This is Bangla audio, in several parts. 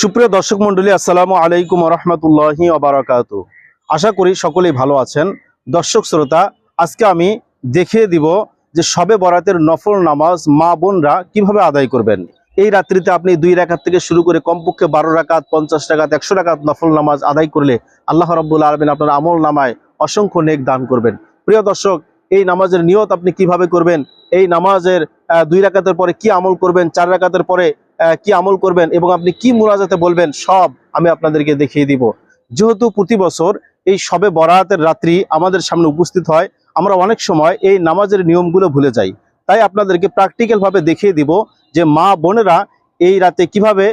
সুপ্রিয় দর্শক মন্ডলী আসসালামু আলাইকুম রহমতুল্লাহি অবরাকাত আশা করি সকলেই ভালো আছেন। দর্শক শ্রোতা, আজকে আমি দেখিয়ে দিব যে সবে বরাতের নফল নামাজ মা বোনরা কীভাবে আদায় করবেন। এই রাত্রিতে আপনি দুই রাকাত থেকে শুরু করে কমপক্ষে বারো রাকাত, পঞ্চাশ টাকাত একশো টাকাত নফল নামাজ আদায় করলে আল্লাহ রব্বুল আলমিন আপনার আমল নামায় অসংখ্য নেক দান করবেন। প্রিয় দর্শক, এই নামাজের নিয়ত আপনি কীভাবে করবেন? এই নামাজের দুই রাকাতের পরে কি আমল করবেন? চার রাকাতের পরে কি আমল করবেন এবং আপনি কি মুরাজাতে বলবেন সব আমি আপনাদেরকে দেখিয়ে দিব। যেহেতু প্রতি বছর এই সবে বরাতের রাত্রি আমাদের সামনে উপস্থিত হয়, আমরা অনেক সময় এই নামাজের নিয়মগুলো ভুলে যাই। তাই আপনাদেরকে প্র্যাকটিক্যাল ভাবে দেখিয়ে দিব যে মা বোনেরা এই রাতে কীভাবে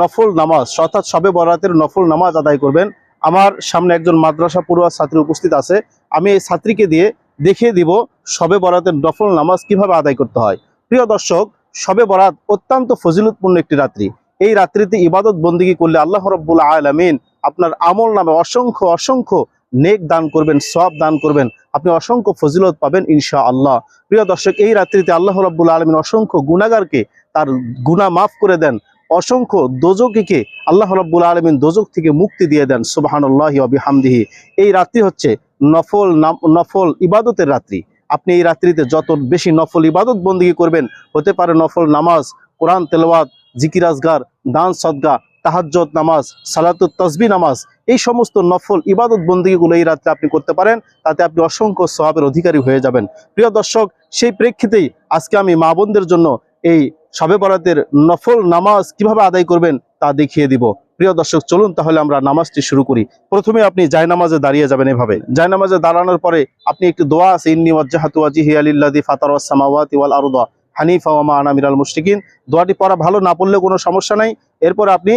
নফল নামাজ, অর্থাৎ সবে বরাতের নফল নামাজ আদায় করবেন। আমার সামনে একজন মাদ্রাসা পড়ুয়া ছাত্রী উপস্থিত আছে, আমি এই ছাত্রীকে দিয়ে দেখিয়ে দিব সবে বরাতের নফল নামাজ কীভাবে আদায় করতে হয়। প্রিয় দর্শক সবে বরাত অত্যন্ত ফজিলতপূর্ণ একটি রাত্রি। এই রাত্রিতে ইবাদত বন্দিগি করলে আল্লাহ রব্বুল আলমিন আপনার আমল নামে অসংখ্য অসংখ্য নেক দান করবেন সব দান করবেন। আপনি অসংখ্য ফজিলত পাবেন ইনশা আল্লাহ প্রিয় দর্শক, এই রাত্রিতে আল্লাহ রব্বুল আলমিন অসংখ্য গুণাগারকে তার গুণা মাফ করে দেন। অসংখ্য দোজকিকে আল্লাহ রব্বুল আলমিন দোজক থেকে মুক্তি দিয়ে দেন। সুবাহানুল্লাহি অবিহামদিহি এই রাত্রি হচ্ছে নফল নফল ইবাদতের রাত্রি। আপনি এই রাত্রিতে যত বেশি নফল ইবাদত বন্দিগি করবেন, হতে পারে নফল নামাজ, কোরআন, তেলাওয়াত, জিকির, আজগার, দান, সদগা তাহাজ্জত নামাজ, সালাতুত তসবি নামাজ, এই সমস্ত নফল ইবাদত বন্দীগুলো এই রাত্রে আপনি করতে পারেন, তাতে আপনি অসংখ্য সহাবের অধিকারী হয়ে যাবেন। প্রিয় দর্শক, সেই প্রেক্ষিতেই আজকে আমি মা বোনদের জন্য এই সবে বরাতের নফল নামাজ কীভাবে আদায় করবেন তা দেখিয়ে দিব। প্রিয় দর্শক, চলুন তাহলে আমরা নামাজটি শুরু করি। প্রথমে আপনি জায়নামাজে দাঁড়িয়ে যাবেন এভাবে। জায়নামাজে দাঁড়ানোর পরে আপনি একটি দোয়া আছে, ইন্নি ওয়াজ্জাহাতু ওয়াজহি আলিল্লাযী ফাতারাস সামাওয়াতি ওয়াল আরদা হানিফা ওয়া মা আনা মিনাল মুশরিকিন। দোয়াটি পড়া ভালো, না পড়লেও কোনো সমস্যা নাই। এরপর আপনি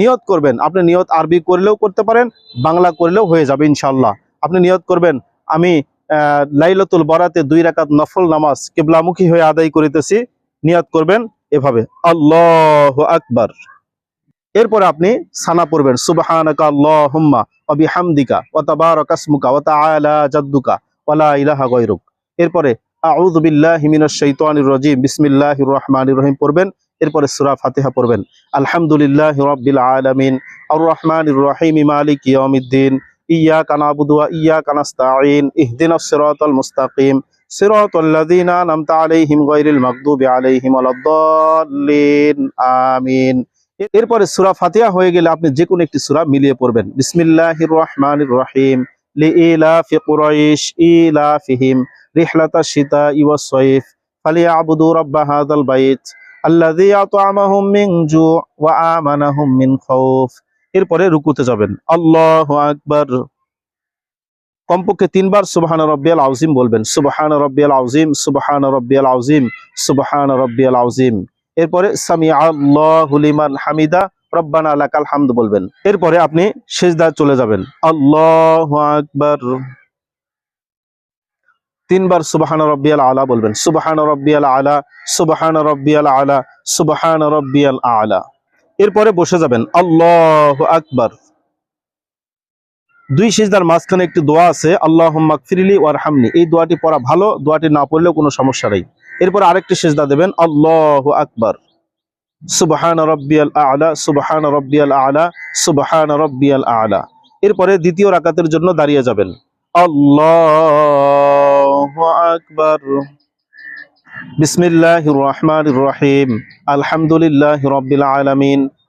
নিয়ত করবেন। আপনি নিয়ত আরবি করলেও করতে পারেন, বাংলা করলেও হয়ে যাবে ইনশাল্লাহ আপনি নিয়ত করবেন, আমি লাইলাতুল বরাতে দুই রাকাত নফল নামাজ কিবলামুখী হয়ে আদায় করিতেছি। নিয়ত করবেন এভাবে, আল্লাহ আকবার। এরপরে আপনি সানা পড়বেন সুবহানাকা এরপরে, আউযু বিল্লাহি মিনাশ শাইতানির রাজিম, বিসমিল্লাহির রহিম পড়বেন। এরপরে সূরা পড়বেন, আলহামদুলিল্লাহি রাব্বিল আলামিন আর রহমানির রহিম, মালিক ইয়াউমিদ্দিন, ইয়াকা নাবুদু ওয়া ইয়াকা নাস্তাঈন সিরাতাল মুস্তাকিম, সিরাতাল আনআমতা আলাইহিম গায়রিল মাগদুবি আলাইহিম ওয়ালাদ-দাল্লিন, আমিন। এরপরে সুরা ফাতিয়া হয়ে গেলে আপনি যে কোনো একটি সূরা মিলিয়ে পড়বেন। বিসমিল্লাহির রহমানির রহিম এরপরে রুকুতে যাবেন। আল্লাহু আকবার। কমপক্ষে তিনবার সুবহান রব্বিয়াল আউজিম বলবেন। সুবহান রব্বিয়াল আউজিম সুবহান রব্বিয়াল আউজিম সুবহান রব্বিয়াল আউজিম এরপরে সামিয়া হামিদা হামদ বলবেন। এরপরে আপনি চলে যাবেন। আল্লাহ আকবর। তিনবার সুবাহান রব্বিয়াল আলা বলবেন। সুবাহান রব্বিয়াল আলা, সুবহান রব্বিয়াল আলা, সুবাহান রব্বিয়াল আলা। এরপরে বসে যাবেন। আল্লাহ আকবার। দুই সিজদার মাঝখানে একটি দোয়া আছে আল্লাহ ফিরিলি ওয়ারহামনি এই দোয়াটি পড়া ভালো, দোয়াটি না পড়লেও কোনো সমস্যা নেই। এরপর আরেকটি সেজদা দেবেন, আল্লাহ আকবার। সুবহান রব্বিয়াল আলা, সুবহান রব্বিয়াল আলা, সুবহান রব্বিয়াল আলা। এরপরে দ্বিতীয় রাকাতের জন্য দাঁড়িয়ে যাবেন, আল্লাহ আকবর। বিসমিল্লাহির রহমান রহিম। আলহামদুলিল্লাহি রাব্বিল আলামিন।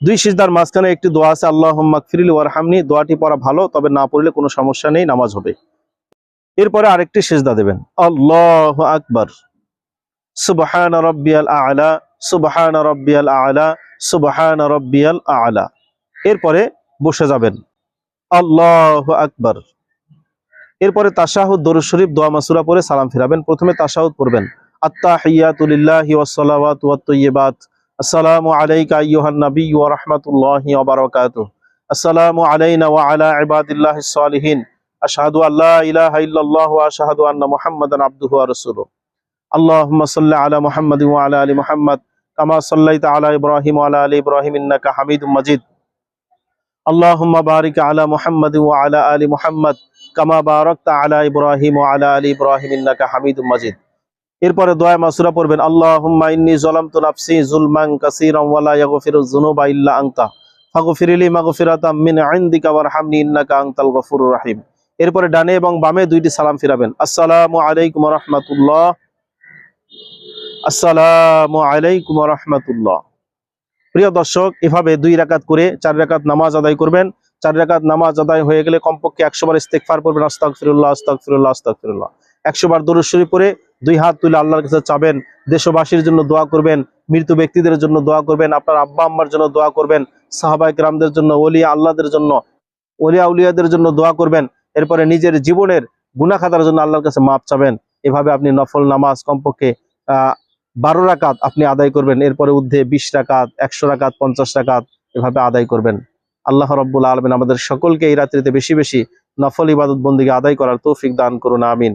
দুই সিজদার মাঝখানে একটি দোয়া আছে আল্লাহ মাগফিরিল ওয়ারহামনি দোয়াটি পড়া ভালো, তবে না পড়লে কোনো সমস্যা নেই, নামাজ হবে। এরপরে আরেকটি সেজদা দেবেন, আল্লাহ আকবার। সুবহান রব্বিয়াল আলা, সুবহান রব্বিয়াল আলা, সুবহান রব্বিয়াল আলা। এরপরে বসে যাবেন, আল্লাহ আকবার। এরপরে তাশাহুদ, দরুদ শরীফ, দোয়া মাসুরা পরে সালাম ফিরাবেন। প্রথমে তাশাহুদ পড়বেন আত্তাহিয়াতুলিল্লাহি ওয়াসসালাওয়াতু ওয়াত-তাইয়্যিবাত আসসালামু আলাইকা আইয়ুহান নাবিয়্যু ওয়া রাহমাতুল্লাহি ওয়া বারাকাতুহু। আসসালামু আলাইনা ওয়া আলা ইবাদিল্লাহিস সালিহিন আশহাদু আল্লা ইলাহা ইল্লাল্লাহু ওয়া আশহাদু আন্না মুহাম্মাদান আবদুহু ওয়া রাসূলুহু। আল্লাহুম্মা সাল্লি আলা মুহাম্মাদিন ওয়া আলা আলি মুহাম্মাদ, কামা সাল্লাইতা আলা ইব্রাহিম ওয়া আলা আলি ইব্রাহিম ইন্নাকা হামিদুম মাজিদ। আল্লাহুম্মা বারিক আলা মুহাম্মাদিন ওয়া আলা আলি মুহাম্মাদ, কামা বারাকতা আলা ইব্রাহিম ওয়া আলা আলি ইব্রাহিম ইন্নাকা হামিদুম মাজিদ। এরপরে দোয়া মাসুরা পড়বেন রহিম। এরপরে ডানে এবং বামে দুইটি সালাম ফিরাবেন, আসসালামু আলাইকুম প্রিয় দর্শক, এভাবে দুই রাকাত করে চার রাকাত নামাজ আদায় করবেন। চার রাকাত নামাজ আদায় হয়ে গেলে কমপক্ষে একশো বার ইস্তেগফার পড়বেন, আস্তাগফিরুল্লাহ আস্তাগফিরুল্লাহ আস্তাগফিরুল্লাহ। একশো বার দরুদ শরীফ পড়ে দুই হাত তুলে আল্লাহর কাছে চাবেন, দেশবাসীর জন্য দোয়া করবেন, মৃত ব্যক্তিদের জন্য দোয়া করবেন, আপনার আব্বা আম্মার জন্য দোয়া করবেন সাহাবাই রামদের জন্য, ওলিয়া আল্লাহদের জন্য, ওলিয়া উলিয়াদের জন্য দোয়া করবেন, এরপরে নিজের জীবনের গুনাহ খাতার জন্য আল্লাহর কাছে মাপ চাবেন। এভাবে আপনি নফল নামাজ কমপক্ষে বারো রাকাত আপনি আদায় করবেন, এরপরে ঊর্ধ্বে বিশ রাকাত, একশো রাকাত, পঞ্চাশ রাকাত এভাবে আদায় করবেন। আল্লাহ রব্বুল আলমিন আমাদের সকলকে এই রাত্রিতে বেশি বেশি নফল ইবাদত বন্দিকে আদায় করার তৌফিক দান করুন, আমিন।